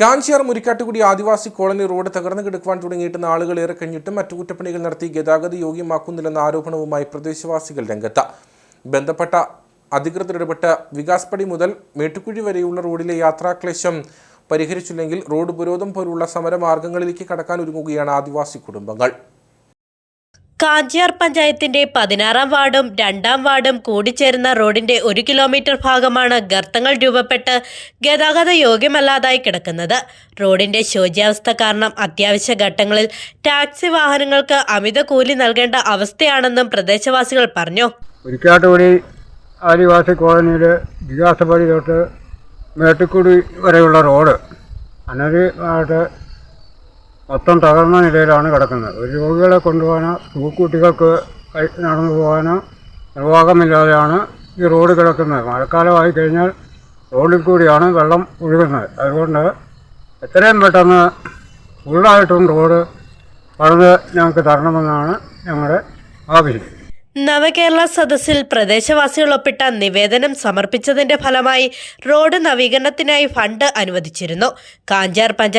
Kanchiyar Murikkattukudi Adivasi colony road തകർന്നു കിടക്കുവാൻ തുടങ്ങിയിട്ട് നാളുകളേറെ കഴിഞ്ഞിട്ടും അറ്റകുറ്റപ്പണികൾ നടത്തി ഗതാഗത യോഗ്യമാക്കുന്നില്ലെന്ന ആരോപണവുമായി പ്രദേശവാസികൾ രംഗത്ത്. ബന്ധപ്പെട്ട അധികൃതർ ഇടപെട്ട് വികാസ്പടി മുതൽ മേട്ടുക്കുഴി വരെയുള്ള റോഡിലെ യാത്രാക്ലേശം പരിഹരിച്ചില്ലെങ്കിൽ റോഡ് ഉപരോധം പോലുള്ള സമരമാർഗങ്ങളിലേക്ക് കടക്കാൻ ഒരുങ്ങുകയാണ് ആദിവാസി കുടുംബങ്ങൾ. കാഞ്ചിയാർ പഞ്ചായത്തിന്റെ പതിനാറാം വാർഡും രണ്ടാം വാർഡും കൂടിച്ചേരുന്ന റോഡിന്റെ ഒരു കിലോമീറ്റർ ഭാഗമാണ് ഗർത്തങ്ങൾ രൂപപ്പെട്ട് ഗതാഗത യോഗ്യമല്ലാതായി കിടക്കുന്നത്. റോഡിന്റെ ശോച്യാവസ്ഥ കാരണം അത്യാവശ്യ ഘട്ടങ്ങളിൽ ടാക്സി വാഹനങ്ങൾക്ക് അമിത കൂലി നൽകേണ്ട അവസ്ഥയാണെന്നും പ്രദേശവാസികൾ പറഞ്ഞു. ആദിവാസി കോളനിയിൽ വികാസപടി തൊട്ട് മേട്ടുക്കുടി വരെയുള്ള റോഡ് അനധികമായിട്ട് മൊത്തം തകർന്ന നിലയിലാണ് കിടക്കുന്നത്. ഒരു രോഗികളെ കൊണ്ടുപോകാനോ സ്കൂൾക്കുട്ടികൾക്ക് കൈ നടന്നു പോകാനോ നിർവാഹമില്ലാതെയാണ് ഈ റോഡ് കിടക്കുന്നത്. മഴക്കാലമായി കഴിഞ്ഞാൽ റോഡിൽ കൂടിയാണ് വെള്ളം ഒഴുകുന്നത്. അതുകൊണ്ട് എത്രയും പെട്ടെന്ന് ഫുള്ളായിട്ടും റോഡ് പണിത് ഞങ്ങൾക്ക് തരണമെന്നാണ് ഞങ്ങളുടെ ആവശ്യം. നവകേരള സദസ്സിൽ പ്രദേശവാസികൾ ഒപ്പിട്ട നിവേദനം സമർപ്പിച്ചതിന്റെ ഫലമായി റോഡ് നവീകരണത്തിനായി ഫണ്ട് അനുവദിച്ചിരുന്നു. കാഞ്ചാർ പഞ്ചായത്ത്